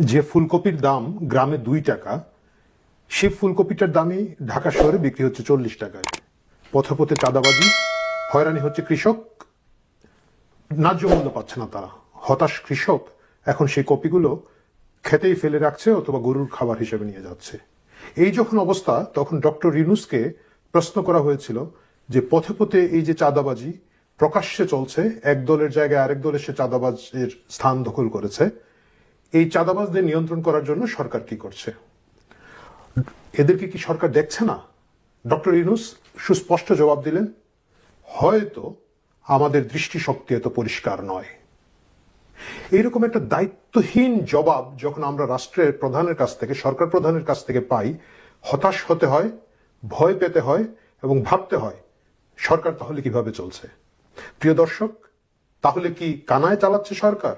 যে ফুলকপির দাম গ্রামে দুই টাকা সে ফুলকপিটার দামই ঢাকা শহরে বিক্রি হচ্ছে চল্লিশ টাকায়। পথে পথে চাঁদাবাজি, হয়রানি হচ্ছে কৃষক, ন্যায্য মূল্য পাচ্ছে না তারা। হতাশ কৃষক এখন সেই কপিগুলো খেতেই ফেলে রাখছে অথবা গরুর খাবার হিসেবে নিয়ে যাচ্ছে। এই যখন অবস্থা, তখন ডক্টর রিনুসকে প্রশ্ন করা হয়েছিল যে পথে পথে এই যে চাঁদাবাজি প্রকাশ্যে চলছে, এক দলের জায়গায় আরেক দল এসে চাঁদাবাজের স্থান দখল করেছে এই চাঁদাবাজদের নিয়ন্ত্রণ করার জন্য সরকার কি করছে? এদেরকে কি সরকার দেখছে না? ডক্টর ইনুস সুস্পষ্ট জবাব দিলেন, হয়তো আমাদের দৃষ্টিশক্তি এত পরিষ্কার নয়। এইরকম একটা দায়িত্বহীন জবাব যখন আমরা রাষ্ট্রের প্রধানের কাছ থেকে, সরকার প্রধানের কাছ থেকে পাই, হতাশ হতে হয়, ভয় পেতে হয় এবং ভাবতে হয়, সরকার তাহলে কীভাবে চলছে? প্রিয় দর্শক, তাহলে কি কানায় চালাচ্ছে সরকার?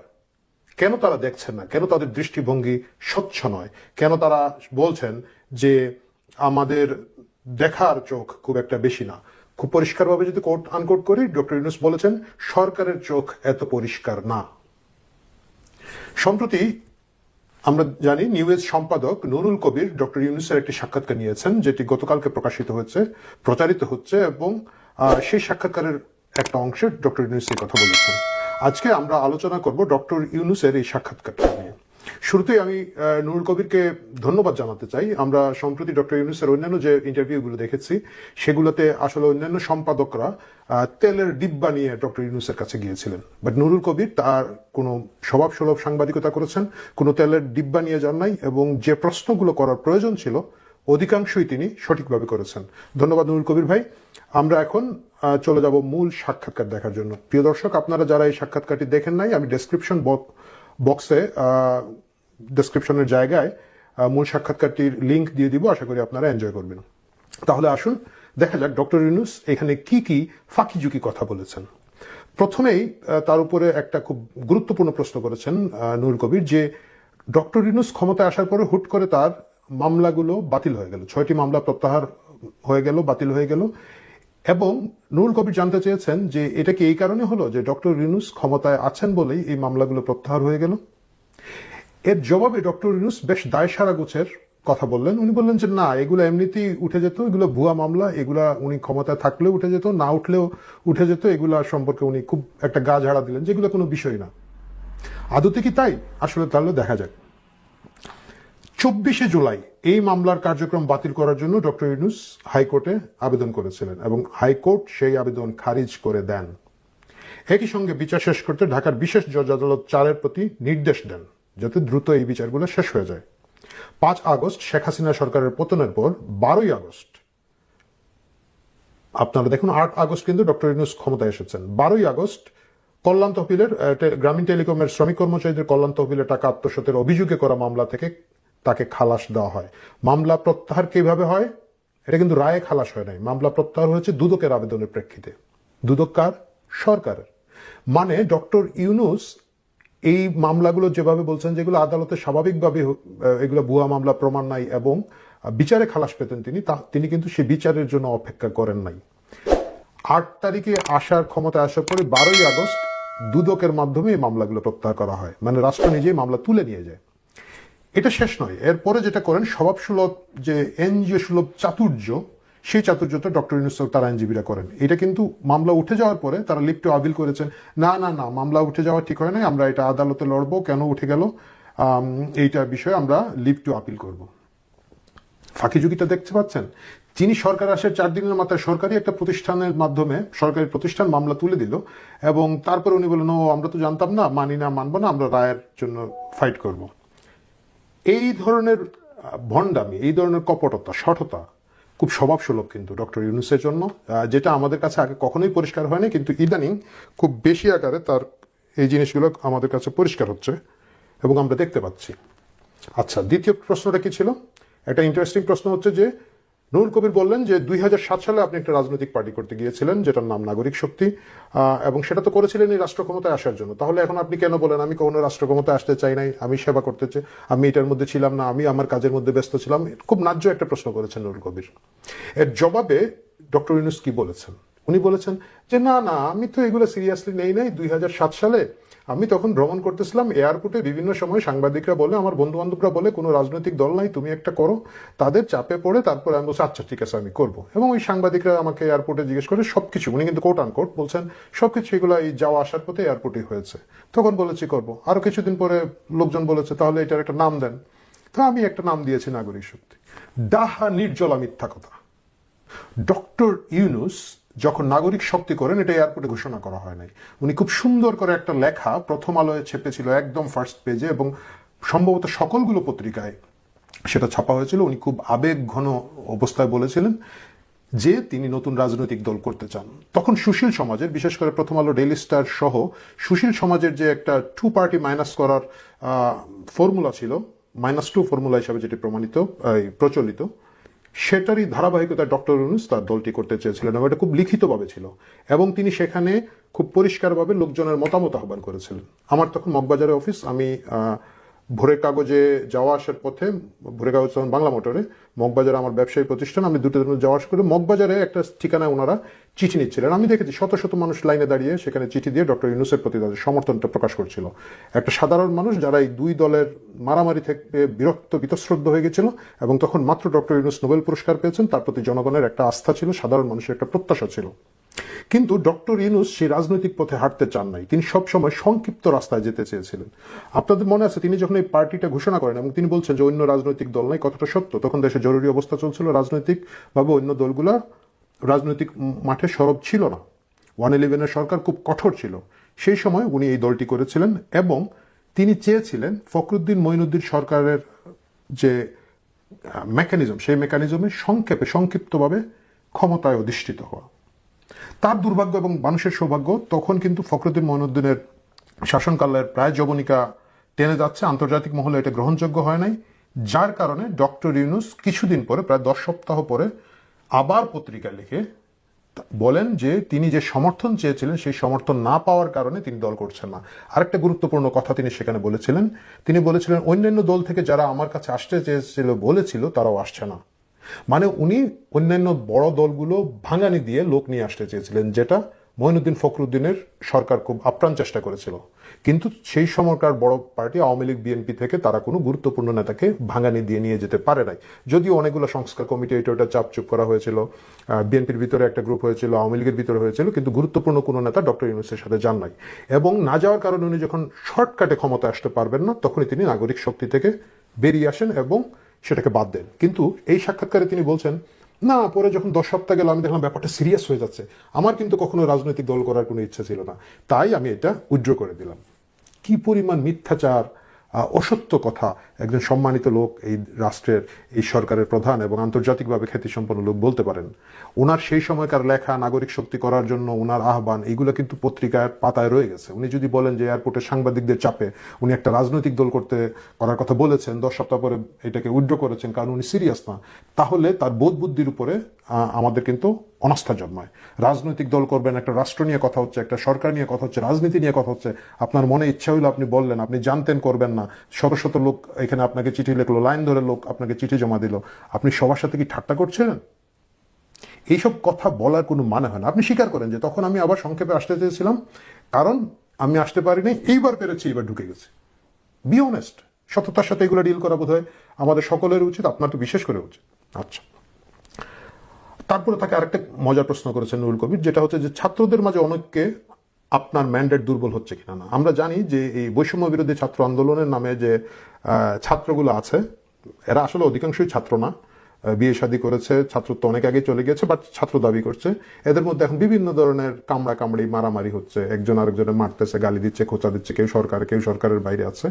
কেন তারা দেখছেন না? কেন তাদের দৃষ্টিভঙ্গি স্বচ্ছ নয়? কেন তারা বলছেন যে আমাদের দেখার চোখ খুব একটা বেশি না? খুব পরিষ্কারভাবে যদি কোট আনকোট করি, ডক্টর ইউনুস বলেছেন, সরকারের চোখ এত পরিষ্কার না। সম্প্রতি আমরা জানি নিউজ সম্পাদক নুরুল কবির ডক্টর ইউনুসের একটি সাক্ষাৎকার নিয়েছেন, যেটি গতকালকে প্রকাশিত হয়েছে, প্রচারিত হচ্ছে, এবং সেই সাক্ষাৎকারের একটা অংশে ডক্টর ইউনুস এই কথা বলেছেন। আজকে আমরা আলোচনা করব ডক্টর ইউনুসের এই সাক্ষাৎকারটা নিয়ে। শুরুতেই আমি নুরুল কবিরকে ধন্যবাদ জানাতে চাই। আমরা সম্প্রতি ডক্টর ইউনুসের অন্যান্য যে ইন্টারভিউগুলো দেখেছি, সেগুলোতে আসলে অন্যান্য সম্পাদকরা তেলের ডিব্বা নিয়ে ডক্টর ইউনুসের কাছে গিয়েছিলেন। বাট নুরুল কবির তার কোনো স্বভাব সুলভ সাংবাদিকতা করেছেন, কোনো তেলের ডিব্বা নিয়ে যান নাই এবং যে প্রশ্নগুলো করার প্রয়োজন ছিল অধিকাংশই তিনি সঠিকভাবে করেছেন। ধন্যবাদ নুরুল কবির ভাই। আমরা এখন চলে যাব মূল সাক্ষাৎকার দেখার জন্য। প্রিয় দর্শক আপনারা যারা এই সাক্ষাৎকারটি দেখেন নাই আমি ডেসক্রিপশন বক্সে ডেসক্রিপশনের জায়গায় মূল সাক্ষাৎকারটির লিঙ্ক দিয়ে দিব। আশা করি আপনারা এনজয় করবেন। তাহলে আসুন দেখা যাক ডক্টর ইউনুস এখানে কি কি ফাঁকি ঝুঁকি কথা বলেছেন। প্রথমেই তার উপরে একটা খুব গুরুত্বপূর্ণ প্রশ্ন করেছেন আহ, নুর কবির যে ডক্টর ইউনুস ক্ষমতায় আসার পরে হুট করে তার মামলাগুলো বাতিল হয়ে গেল। ছয়টি মামলা প্রত্যাহার হয়ে গেল, বাতিল হয়ে গেল। এবং নুরুল কবির জানতে চেয়েছেন যে এটা কি এই কারণে হলো যে ডক্টর রিনুস ক্ষমতায় আছেন বলেই এই মামলাগুলো প্রত্যাহার হয়ে গেল? এর জবাবে ডক্টর রিনুস বেশ দায়সারা গোছের কথা বললেন। উনি বললেন যে, না, এগুলো এমনিতেই উঠে যেত, এগুলো ভুয়া মামলা, এগুলা উনি ক্ষমতায় থাকলেও উঠে যেত, না উঠলেও উঠে যেত, এগুলা সম্পর্কে উনি খুব একটা গা ঝাড়া দিলেন, যেগুলো কোনো বিষয় না। আদতে কি তাই? আসলে তাহলে দেখা যাক। চব্বিশে জুলাই এই মামলার কার্যক্রম বাতিল করার জন্য ডক্টর ইউনুস হাইকোর্টে আবেদন করেছিলেন এবং হাইকোর্ট সেই আবেদন খারিজ করে দেন। একই সঙ্গে বিচার শেষ করতে ঢাকার বিশেষ জজ আদালত চারের প্রতি নির্দেশ দেন, যাতে দ্রুত এই বিচারগুলো শেষ হয়ে যায়। পাঁচ আগস্ট শেখ হাসিনা সরকারের পতনের পর বারোই আগস্ট, আপনারা দেখুন আট আগস্ট কিন্তু ডক্টর ইউনুস ক্ষমতায় এসেছেন। বারোই আগস্ট কল্যাণ তহবিলের গ্রামীণ টেলিকমের শ্রমিক কর্মচারীদের কল্যাণ তহবিলের টাকা আত্মসাতের অভিযোগে করা মামলা থেকে তাকে খালাস দেওয়া হয়। মামলা প্রত্যাহার কীভাবে হয়? এটা কিন্তু রায়ে খালাস হয় নাই। মামলা প্রত্যাহার হয়েছে দুদকের আবেদনের প্রেক্ষিতে। দুদক কার? সরকারের। মানে ডক্টর ইউনুস এই মামলাগুলো যেভাবে বলছেন যেগুলো আদালতে স্বাভাবিকভাবে এগুলো ভুয়া মামলা, প্রমাণ নাই এবং বিচারে খালাস পেতেন তিনি, তা তিনি কিন্তু সে বিচারের জন্য অপেক্ষা করেন নাই। আট তারিখে আসার ক্ষমতা আসার পরে বারোই আগস্ট দুদকের মাধ্যমে এই মামলাগুলো প্রত্যাহার করা হয়। মানে রাষ্ট্র নিজেই মামলা তুলে নিয়ে যায়। এটা শেষ নয়। এরপরে যেটা করেন স্বভাব সুলভ যে এনজিও সুলভ চাতুর্য সেই চাতুর্যটা ডক্টর ইউনুস তার আইনজীবীরা করেন। এটা কিন্তু মামলা উঠে যাওয়ার পরে তারা লিপ্ট আবিল করেছেন। না না না মামলা উঠে যাওয়া ঠিক হয় নাই। আমরা এটা আদালতে লড়বো কেন উঠে গেল? আম, এইটার বিষয়ে আমরা লিভ টু আপিল করব। ফাঁকিযোগিতা দেখতে পাচ্ছেন? যিনি সরকার আসার চার দিনের মাথায় সরকারি একটা প্রতিষ্ঠানের মাধ্যমে সরকারি প্রতিষ্ঠান মামলা তুলে দিল এবং তারপরে উনি বললেন ও আমরা তো জানতাম না মানি না মানবো না আমরা রায়ের জন্য ফাইট করব। এই ধরনের ভণ্ডামি, এই ধরনের কপটতা, সঠতা খুব স্বভাবসুলভ কিন্তু ডক্টর ইউনুসের জন্য যেটা আমাদের কাছে আগে কখনোই পরিষ্কার হয়নি, কিন্তু ইদানিং খুব বেশি আকারে তার এই জিনিসগুলো আমাদের কাছে পরিষ্কার হচ্ছে এবং আমরা দেখতে পাচ্ছি। আচ্ছা দ্বিতীয় প্রশ্নটা কি ছিল? একটা ইন্টারেস্টিং প্রশ্ন হচ্ছে যে নুরুল কবির বললেন যে দুই হাজার সাত সালে আপনি একটা রাজনৈতিক পার্টি করতে গিয়েছিলেন, যেটার নাম নাগরিক শক্তি এবং সেটা তো করেছিলেন এই রাষ্ট্র ক্ষমতায় আসার জন্য। তাহলে এখন আপনি কেন বলেন, আমি কখনো রাষ্ট্র ক্ষমতায় আসতে চাই নাই, আমি সেবা করতে চাই, আমি এটার মধ্যে ছিলাম না, আমি আমার কাজের মধ্যে ব্যস্ত ছিলাম? খুব ন্যায্য একটা প্রশ্ন করেছেন নুরুল কবির। এর জবাবে ডক্টর ইউনুস কি বলেছেন? উনি বলেছেন যে, না না, আমি তো এগুলো সিরিয়াসলি নেই নাই। দুই হাজার সাত সালে আমি তখন ভ্রমণ করতেছিলাম এয়ারপোর্টে বিভিন্ন সময় সাংবাদিকরা বলে, আমার বন্ধু বান্ধবরা বলে, কোনো রাজনৈতিক দল নাই, তুমি একটা করো। তাদের চাপে পড়ে তারপরে আমি বলছি আচ্ছা ঠিক আছে, আমি করব। এবং ওই সাংবাদিকরা আমাকে এয়ারপোর্টে জিজ্ঞেস করে সব কিছু উনি কিন্তু কোট আন কোট বলছেন, সবকিছু এগুলো এই যাওয়া আসার পথে এয়ারপোর্টে হয়েছে। তখন বলেছি, করব। আরও কিছুদিন পরে লোকজন বলেছে, তাহলে এটার একটা নাম দেন। তো আমি একটা নাম দিয়েছি নাগরিক শক্তি। ডাহা নির্জলা মিথ্যা কথা। ডক্টর ইউনুস যখন নাগরিক শক্তি করেন, এটা এয়ারপোর্টে ঘোষণা করা হয় নাই। উনি খুব সুন্দর করে একটা লেখা প্রথম আলোয় ছেপেছিল একদম ফার্স্ট পেজে এবং সম্ভবত সকলগুলো পত্রিকায় সেটা ছাপা হয়েছিল। উনি খুব আবেগ ঘন অবস্থায় বলেছিলেন যে তিনি নতুন রাজনৈতিক দল করতে চান। তখন সুশীল সমাজের, বিশেষ করে প্রথম আলো ডেইলি স্টার সহ সুশীল সমাজের যে একটা টু পার্টি মাইনাস করার ফর্মুলা ছিল মাইনাস টু ফর্মুলা হিসাবে যেটি প্রমাণিত প্রচলিত সেটারই ধারাবাহিকতায় ডক্টর ইউনুস তার দলটি করতে চেয়েছিলেন এবং এটা খুব লিখিতভাবে ছিল। এবং তিনি সেখানে খুব পরিষ্কারভাবে লোকজনের মতামত আহ্বান করেছিলেন। আমার তখন মগবাজারের অফিস, আমি ভোরের কাগজে যাওয়া আসার পথে ভোরের কাগজ তখন বাংলা মোটরে, মগবাজারে আমার ব্যবসায়ী প্রতিষ্ঠান, আমি দুটো যাওয়া আসা করে মগবাজারে একটা ঠিকানায় ওনারা চিঠি নিচ্ছিলেন। আমি দেখেছি শত শত মানুষ লাইনে দাঁড়িয়ে সেখানে চিঠি দিয়ে ডক্টর ইউনুসের প্রতি তাদের সমর্থনটা প্রকাশ করছিল। একটা সাধারণ মানুষ যারা এই দুই দলের মারামারি থেকে বিরক্ত বিতশ্রদ্ধ হয়ে গেছিল এবং তখন মাত্র ডক্টর ইউনুস নোবেল পুরস্কার পেয়েছেন, তার প্রতি জনগণের একটা আস্থা ছিল, সাধারণ মানুষের একটা প্রত্যাশা ছিল। কিন্তু ডক্টর ইউনুস সেই রাজনৈতিক পথে হাঁটতে চান নাই। তিনি সবসময় সংক্ষিপ্ত রাস্তায় যেতে চেয়েছিলেন। আপনাদের মনে আছে, তিনি যখন এই পার্টিটা ঘোষণা করেন এবং তিনি বলছেন যে অন্য রাজনৈতিক দল নাই, কতটা সত্য? তখন দেশে জরুরি অবস্থা চলছিল, রাজনৈতিকভাবে অন্য দলগুলা রাজনৈতিক মাঠে সরব ছিল না। ওয়ান ইলেভেনের সরকার খুব কঠোর ছিল। সেই সময় উনি এই দলটি করেছিলেন এবং তিনি চেয়েছিলেন ফখরুদ্দিন মঈনুদ্দিন সরকারের যে মেকানিজম সেই মেকানিজমে সংক্ষেপে, সংক্ষিপ্তভাবে ক্ষমতায় অধিষ্ঠিত হওয়া। তার দুর্ভাগ্য এবং মানুষের সৌভাগ্য, তখন কিন্তু ফখরুদ্দিন মঈনুদ্দিনের শাসনকালের প্রায় যবনিকা টেনে যাচ্ছে। আন্তর্জাতিক মহলে এটা গ্রহণযোগ্য হয় নাই। যার কারণে ডক্টর ইউনুস কিছুদিন পরে, প্রায় দশ সপ্তাহ পরে, আবার পত্রিকা লিখে বলেন যে তিনি যে সমর্থন চেয়েছিলেন, সেই সমর্থন না পাওয়ার কারণে তিনি দল করছেন না। আরেকটা গুরুত্বপূর্ণ কথা তিনি সেখানে বলেছিলেন। তিনি বলেছিলেন, অন্যান্য দল থেকে যারা আমার কাছে আসতে চেয়েছিল বলেছিল, তারাও আসছে না। মানে উনি অন্যান্য বড় দলগুলো ভাঙানি দিয়ে লোক নিয়ে আসতে চেয়েছিলেন, যেটা মঈনুদ্দিন ফখরুদ্দিনের সরকার খুব আপ্রাণ চেষ্টা করেছিল। কিন্তু সেই সময়কার বড় পার্টি আওয়ামী লীগ, বিএনপি থেকে তারা কোনো গুরুত্বপূর্ণ নেতাকে ভাঙানি দিয়ে নিয়ে যেতে পারে নাই। যদিও অনেকগুলো সংস্কার কমিটি এটা ওটা চাপচুপ করা হয়েছিল। বিএনপির ভিতরে একটা গ্রুপ হয়েছিল, আওয়ামী লীগের ভিতরে হয়েছিল, কিন্তু গুরুত্বপূর্ণ কোনো নেতা ডক্টর ইউনুসের সাথে যান নাই। এবং না যাওয়ার কারণে উনি যখন শর্টকাটে ক্ষমতা আসতে পারবেন না, তখনই তিনি নাগরিক শক্তি থেকে বেরিয়ে আসেন এবং সেটাকে বাদ দেন। কিন্তু এই সাক্ষাৎকারে তিনি বলছেন, না, পরে যখন দশ সপ্তাহ গেল, আমি দেখলাম ব্যাপারটা সিরিয়াস হয়ে যাচ্ছে। আমার কিন্তু কখনো রাজনৈতিক দল করার কোনো ইচ্ছা ছিল না। তাই আমি এটা উজ্জ্ব করে দিলাম। কি পরিমাণ মিথ্যাচার অসত্য কথা একজন সম্মানিত লোক এই রাষ্ট্রের, এই সরকারের প্রধান এবং আন্তর্জাতিকভাবে খ্যাতিসম্পন্ন লোক বলতে পারেন। ওনার সেই সময়কার লেখা, নাগরিক শক্তি করার জন্য ওনার আহ্বান এইগুলো কিন্তু পত্রিকার পাতায় রয়ে গেছে। উনি যদি বলেন যে এয়ারপোর্টের সাংবাদিকদের চাপে উনি একটা রাজনৈতিক দল করতে, করার কথা বলেছেন, দশ সপ্তাহ পরে এটাকে উইড্র করেছেন কারণ উনি সিরিয়াস না, তাহলে তার বোধ বুদ্ধির উপরে আমাদের কিন্তু অনাস্থা জন্মায়। রাজনৈতিক দল করবেন একটা রাষ্ট্র নিয়ে কথা হচ্ছে, একটা সরকার নিয়ে কথা হচ্ছে, রাজনীতি নিয়ে কথা হচ্ছে। আপনার মনে ইচ্ছা হইল আপনি বললেন, আপনি জানতেন করবেন না, শত শত লোক এখানে আপনাকে চিঠি লিখলো, লাইন ধরে লোক আপনাকে চিঠি জমা দিল। আপনি সবার সাথে কি ঠাট্টা করছিলেন? এইসব কথা বলার কোনো মানে হয় না। আপনি স্বীকার করেন যে তখন আমি আবার সংক্ষেপে আসতে চেয়েছিলাম, কারণ আমি আসতে পারিনি, এইবার পেরেছি এবার ঢুকে গেছি। বি অনেস্ট সততার সাথে এগুলো ডিল করা বোধ আমাদের সকলের উচিত, আপনার তো বিশেষ করে উচিত। আচ্ছা। তারপরে তাকে আরেকটা মজার প্রশ্ন করেছেন নুরুল কবির, যেটা হচ্ছে যে ছাত্রদের মাঝে অনেককে আপনার ম্যান্ডেট দুর্বল হচ্ছে কিনা না। আমরা জানি যে এই বৈষম্য বিরোধী ছাত্র আন্দোলনের নামে যে ছাত্রগুলো আছে, এরা আসলে অধিকাংশই ছাত্র না। বিয়ে শাদী করেছে, ছাত্রত্ব অনেক আগে চলে গেছে বাট ছাত্র দাবি করছে। এদের মধ্যে এখন বিভিন্ন ধরনের কামড়া কামড়ি মারামারি হচ্ছে। একজন আরেকজনের মারতেছে, গালি দিচ্ছে, খোঁচা দিচ্ছে, কেউ সরকার, কেউ সরকারের বাইরে আছে।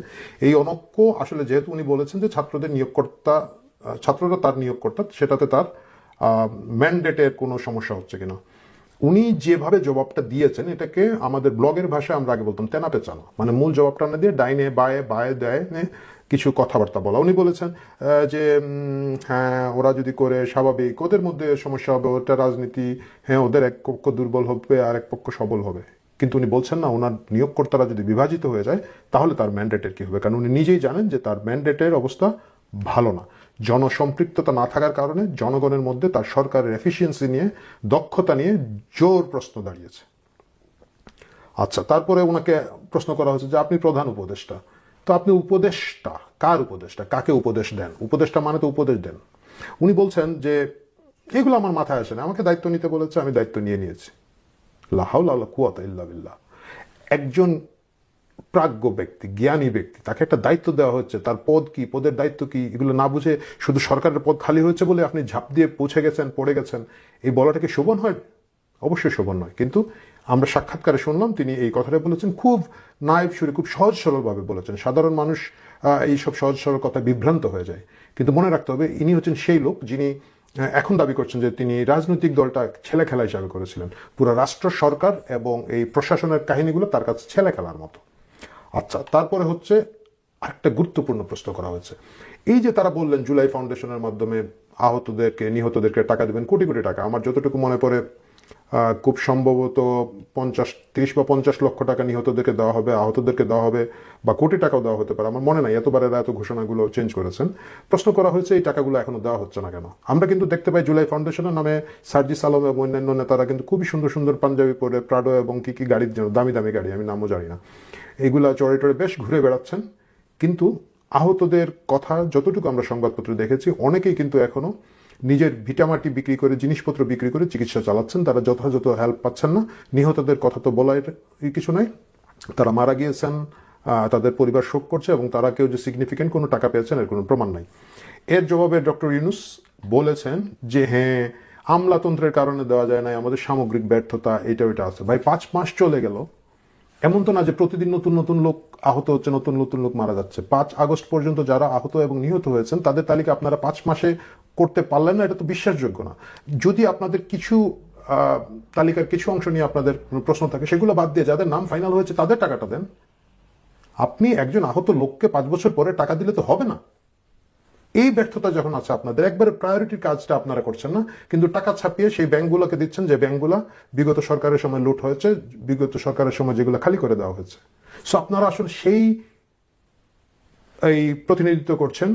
এই অনক্য আসলে যেহেতু উনি বলেছেন যে ছাত্রদের নিয়োগকর্তা ছাত্ররা তার নিয়োগকর্তা, সেটাতে তার ম্যান্ডেটের কোনো সমস্যা হচ্ছে কিনা। উনি যেভাবে জবাবটা দিয়েছেন, এটাকে আমাদের ব্লগের ভাষায় আমরা আগে বলতাম তেনা পেঁচানো মানে মূল জবাবটা না দিয়ে ডাইনে বায়ে বায়ে, দেয় কিছু কথাবার্তা বলা। উনি বলেছেন যে হ্যাঁ ওরা যদি করে স্বাভাবিক, ওদের মধ্যে সমস্যা হবে, ওটা রাজনীতি হ্যাঁ ওদের এক পক্ষ দুর্বল হবে আর এক পক্ষ সবল হবে। কিন্তু উনি বলছেন না, ওনার নিয়োগকর্তারা যদি বিভাজিত হয়ে যায়, তাহলে তার ম্যান্ডেটের কী হবে? কারণ উনি নিজেই জানেন যে তার ম্যান্ডেটের অবস্থা ভালো না। জনসম্পৃক্ততা না থাকার কারণে জনগণের মধ্যে তার সরকারের এফিসিয়েন্সি নিয়ে, দক্ষতা নিয়ে জোর প্রশ্ন দাঁড়িয়েছে। আচ্ছা তারপরে ওনাকে প্রশ্ন করা হয়েছে যে আপনি প্রধান উপদেষ্টা। তো আপনি উপদেষ্টা, কার উপদেষ্টা? কাকে উপদেশ দেন? উপদেষ্টা মানে তো উপদেশ দেন। উনি বলছেন যে, এগুলো আমার মাথায় আসে না। আমাকে দায়িত্ব নিতে বলেছে, আমি দায়িত্ব নিয়ে নিয়েছি। লাহাউল আল্লাহ কুয়াত ইল্লা বিল্লাহ। একজন প্রাজ্ঞ ব্যক্তি, জ্ঞানী ব্যক্তি, তাকে একটা দায়িত্ব দেওয়া হচ্ছে, তার পদ কি, পদের দায়িত্ব কি, এগুলো না বুঝে শুধু সরকারের পদ খালি হয়েছে বলে আপনি ঝাঁপ দিয়ে পৌঁছে গেছেন, পড়ে গেছেন, এই বলাটা কি শোভন হয়? অবশ্যই শোভন নয়। কিন্তু আমরা সাক্ষাৎকারে শুনলাম, তিনি এই কথাটা বলেছেন, খুব নায়ব সুরে, খুব সহজ সরলভাবে বলেছেন। সাধারণ মানুষ এই সব সহজ সরল কথা বিভ্রান্ত হয়ে যায়। কিন্তু মনে রাখতে হবে, ইনি হচ্ছেন সেই লোক যিনি এখন দাবি করছেন যে তিনি রাজনৈতিক দলটা ছেলে খেলা হিসাবে করেছিলেন। পুরো রাষ্ট্র, সরকার এবং এই প্রশাসনের কাহিনীগুলো তার কাছে ছেলে খেলার মতো। আচ্ছা তারপরে হচ্ছে আরেকটা গুরুত্বপূর্ণ প্রশ্ন করা হয়েছে। এই যে তারা বললেন জুলাই ফাউন্ডেশনের মাধ্যমে আহতদেরকে, নিহতদেরকে টাকা দেবেন, কোটি কোটি টাকা, আমার যতটুকু মনে পড়ে খুব সম্ভবত পঞ্চাশ, তিরিশ বা পঞ্চাশ লক্ষ টাকা নিহতদেরকে দেওয়া হবে, আহতদেরকে দেওয়া হবে, বা কোটি টাকাও দেওয়া হতে পারে। আমার মনে নাই, এতবার এরা এত ঘোষণাগুলো চেঞ্জ করেছেন। প্রশ্ন করা হয়েছে, এই টাকাগুলো এখনও দেওয়া হচ্ছে না কেন? আমরা কিন্তু দেখতে পাই জুলাই ফাউন্ডেশনের নামে সার্জি সালম এবং অন্যান্য নেতারা কিন্তু খুবই সুন্দর সুন্দর পাঞ্জাবি পরে প্রাডো এবং কি কি গাড়ির জন্য, দামি দামি গাড়ি, আমি নামও জানি না। এইগুলা চড়ে টড়ে বেশ ঘুরে বেড়াচ্ছেন। কিন্তু আহতদের কথা যতটুকু আমরা সংবাদপত্রে দেখেছি, অনেকেই কিন্তু এখনও নিজের ভিটামাটি বিক্রি করে, জিনিসপত্র বিক্রি করে চিকিৎসা চালাচ্ছেন। তারা যথাযথ হেল্প পাচ্ছেন না। নিহতদের কথা তো বলার কিছু নাই। তারা মারা গিয়েছেন তাদের পরিবার শোক করছে এবং তারা কেউ যে সিগনিফিকেন্ট কোনো টাকা পেয়েছেন এর কোনো প্রমাণ নাই। এর জবাবে ডক্টর ইউনুস বলেছেন যে হ্যাঁ আমলাতন্ত্রের কারণে দেওয়া যায় না আমাদের সামগ্রিক ব্যর্থতা, এটা, ওইটা আছে। ভাই, পাঁচ মাস চলে গেল। এমন তো না যে প্রতিদিন নতুন নতুন লোক আহত হচ্ছে, নতুন নতুন লোক মারা যাচ্ছে। পাঁচ আগস্ট পর্যন্ত যারা আহত এবং নিহত হয়েছেন, তাদের তালিকা আপনারা পাঁচ মাসে করতে পারলেন না, এটা তো বিশ্বাসযোগ্য না। যদি আপনাদের কিছু তালিকার কিছু অংশ নিয়ে আপনাদের প্রশ্ন থাকে, সেগুলো বাদ দিয়ে যাদের নাম ফাইনাল হয়েছে তাদের টাকাটা দেন। আপনি একজন আহত লোককে পাঁচ বছর পরে টাকা দিলে তো হবে না। এই ব্যর্থতা যখন আছে আপনাদের, একবারে প্রায়োরিটির কাজটা আপনারা করছেন না, কিন্তু টাকা ছাপিয়ে সেই ব্যাংকগুলোকে দিচ্ছেন যে ব্যাংকগুলো বিগত সরকারের সময় লুট হয়েছে, বিগত সরকারের সময় যেগুলো খালি করে দেওয়া হয়েছে। সো আপনারা আসলে সেই এই প্রতিনিধিত্ব করছেন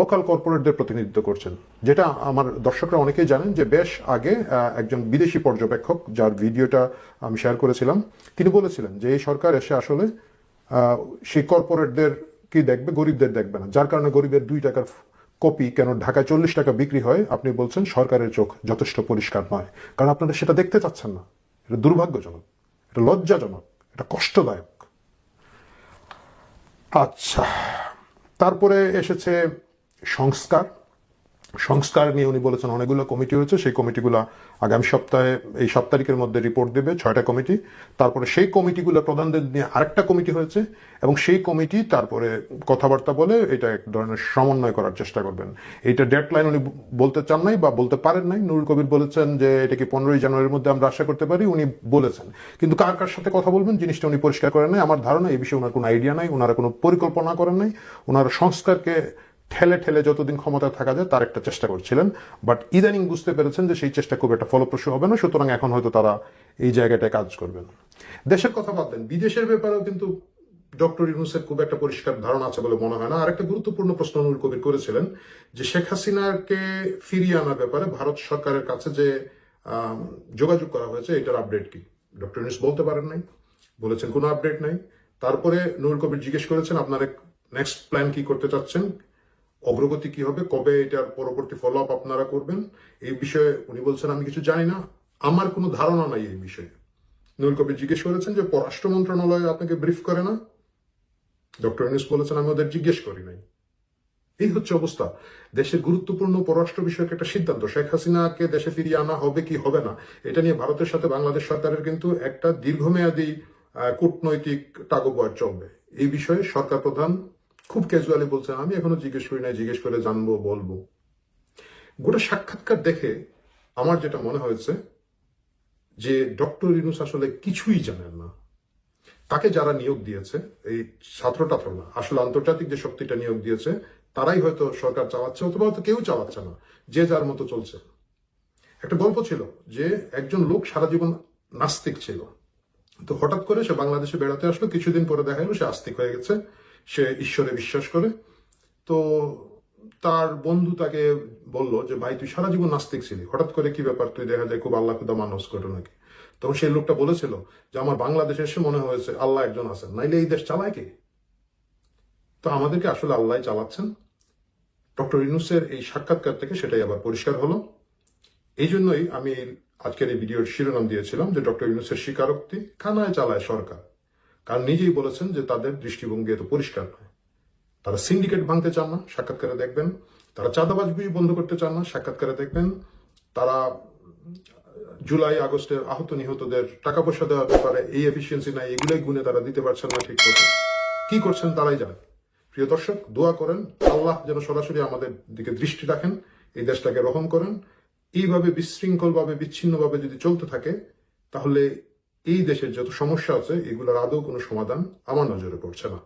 লোকাল কর্পোরেটদের প্রতিনিধিত্ব করছেন, যেটা আমার দর্শকরা অনেকেই জানেন যে বেশ আগে একজন বিদেশি পর্যবেক্ষক, যার ভিডিওটা আমি শেয়ার করেছিলাম, তিনি বলেছিলেন যে এই সরকার এসে আসলে সেই কর্পোরেটদের কি দেখবে? গরিবদের দেখবে না, যার কারণে গরিবের দুই টাকার কপি কেন ঢাকায় চল্লিশ টাকা বিক্রি হয়? আপনি বলছেন সরকারের চোখ যথেষ্ট পরিষ্কার নয়। কারণ আপনারা সেটা দেখতে চাচ্ছেন না। এটা দুর্ভাগ্যজনক। এটা লজ্জাজনক। এটা কষ্টদায়ক। আচ্ছা। তারপরে এসেছে সংস্কার। সংস্কার নিয়ে উনি বলেছেন, অনেকগুলো কমিটি হয়েছে, সেই কমিটিগুলো আগামী সপ্তাহে, এই সাত তারিখের মধ্যে রিপোর্ট দেবে, ছয়টা কমিটি। তারপরে সেই কমিটিগুলো প্রধানদের নিয়ে আরেকটা কমিটি হয়েছে, এবং সেই কমিটি তারপরে কথাবার্তা বলে এটা এক ধরনের সমন্বয় করার চেষ্টা করবেন। এইটা ডেডলাইন উনি বলতে চান নাই বা বলতে পারেন নাই। নুরুল কবির বলেছেন যে এটা কি পনেরোই জানুয়ারির মধ্যে আমরা আশা করতে পারি, উনি বলেছেন। কিন্তু কার কার সাথে কথা বলবেন, জিনিসটা উনি পরিষ্কার করেন নাই। আমার ধারণা, এই বিষয়ে ওনার কোনো আইডিয়া নাই, ওনারা কোনো পরিকল্পনা করেন নাই। ওনারা সংস্কারকে ঠেলে ঠেলে যতদিন ক্ষমতা থাকা যায়, তার একটা চেষ্টা করছিলেন। বাট ইদানিং বুঝতে পেরেছেন যে সেই চেষ্টা খুব একটা ফলপ্রসূ হবে না, সুতরাং এখন হয়তো তারা এই জায়গাটায় কাজ করবেন। দেশের কথা বাদ দেন, বিদেশের ব্যাপারেও কিন্তু ডক্টর ইউনুসের খুব একটা পরিষ্কার ধারণা আছে বলে মনে হয় না। আরেকটা গুরুত্বপূর্ণ প্রশ্ন নুরুল কবির করেছিলেন যে শেখ হাসিনাকে ফিরিয়ে আনার ব্যাপারে ভারত সরকারের কাছে যে যোগাযোগ করা হয়েছে, এটার আপডেট কি? ডক্টর ইউনুস বলতে পারেন নাই, বলেছেন কোনো আপডেট নাই। তারপরে নুরুল কবির জিজ্ঞেস করেছেন, আপনারা নেক্সট প্ল্যান কি করতে চাচ্ছেন? অগ্রগতি কি হবে? কবে এটার পরবর্তী ফলো আপ আপনারা করবেন? এই বিষয়ে উনি বলছেন, আমি কিছু জানি না। আমার কোনো ধারণা নাই এই বিষয়ে। নুরুল কবির জিজ্ঞেস করেছেন যে, পররাষ্ট্র মন্ত্রণালয় আপনাকে ব্রিফ করে না? ডক্টর ইউনুস বলেছেন, আমি ওদের জিজ্ঞেস করি নাই। এই হচ্ছে অবস্থা। দেশের গুরুত্বপূর্ণ পররাষ্ট্র বিষয়ক একটা সিদ্ধান্ত। শেখ হাসিনাকে দেশে ফিরিয়ে আনা হবে কি হবে না, এটা নিয়ে ভারতের সাথে বাংলাদেশ সরকারের কিন্তু একটা দীর্ঘমেয়াদী কূটনৈতিক টাগোবয় চলবে। এই বিষয়ে সরকার প্রধান খুব ক্যাজুয়ালি বলছেন আমি এখনও জিজ্ঞেস করি নাই, জিজ্ঞেস করে জানব, বলব। গোটা সাক্ষাৎকার দেখে আমার যেটা মনে হয়েছে যে ডক্টর ইউনুস আসলে কিছুই জানেন না। তাকে যারা নিয়োগ দিয়েছে, এই ছাত্র টাত্র না, আসলে আন্তর্জাতিক যে শক্তিটা নিয়োগ দিয়েছে, তারাই হয়তো সরকার চালাচ্ছে অথবা হয়তো কেউ চালাচ্ছে না, যে যার মতো চলছে। একটা গল্প ছিল যে একজন লোক সারা জীবন নাস্তিক ছিল। তো হঠাৎ করে সে বাংলাদেশে বেড়াতে আসলো, কিছুদিন পরে দেখা গেলো সে আস্তিক হয়ে গেছে। সে ঈশ্বরে বিশ্বাস করে। তো তার বন্ধু তাকে বলল যে, ভাই, তুই সারা জীবন নাস্তিক ছিলি। হঠাৎ করে কি ব্যাপার? তুই দেখা যায় খুব আল্লাহ খুদা মানুষ করে নাকি? তখন সেই লোকটা বলেছিল যে, আমার বাংলাদেশে এসে মনে হয়েছে আল্লাহ একজন আছেন। নাইলে এই দেশ চালায় কে? তো আমাদেরকে আসলে আল্লাহ চালাচ্ছেন। ডক্টর ইউনুসের এই সাক্ষাৎকার থেকে সেটাই আবার পরিষ্কার হলো। এই জন্যই আমি আজকের এই ভিডিওর শিরোনাম দিয়েছিলাম যে, ডক্টর ইউনুসের স্বীকারোক্তি খানায় চালায় সরকার। কারণ নিজেই বলেছেন যে তাদের দৃষ্টিভঙ্গি এত পরিষ্কার নয়। তারা সিন্ডিকেট ভাঙতে চান না সাক্ষাৎকারে দেখবেন। তারা চাঁদাবাজগুলি বন্ধ করতে চান না সাক্ষাৎকারে দেখবেন। তারা জুলাই আগস্টের আহত নিহতদের টাকা পয়সা দেওয়ার ব্যাপারে এই এফিসিয়েন্সি নাই, এগুলোই গুণে তারা দিতে পারছেন না ঠিক মতো। কি করছেন তারাই জানেন প্রিয় দর্শক, দোয়া করেন, আল্লাহ যেন সরাসরি আমাদের দিকে দৃষ্টি রাখেন, এই দেশটাকে রহম করেন। এইভাবে বিশৃঙ্খলভাবে, বিচ্ছিন্নভাবে যদি চলতে থাকে, তাহলে এই দেশের যত সমস্যা আছে এগুলোর আদৌ কোনো সমাধান আমার নজরে পড়ছে না।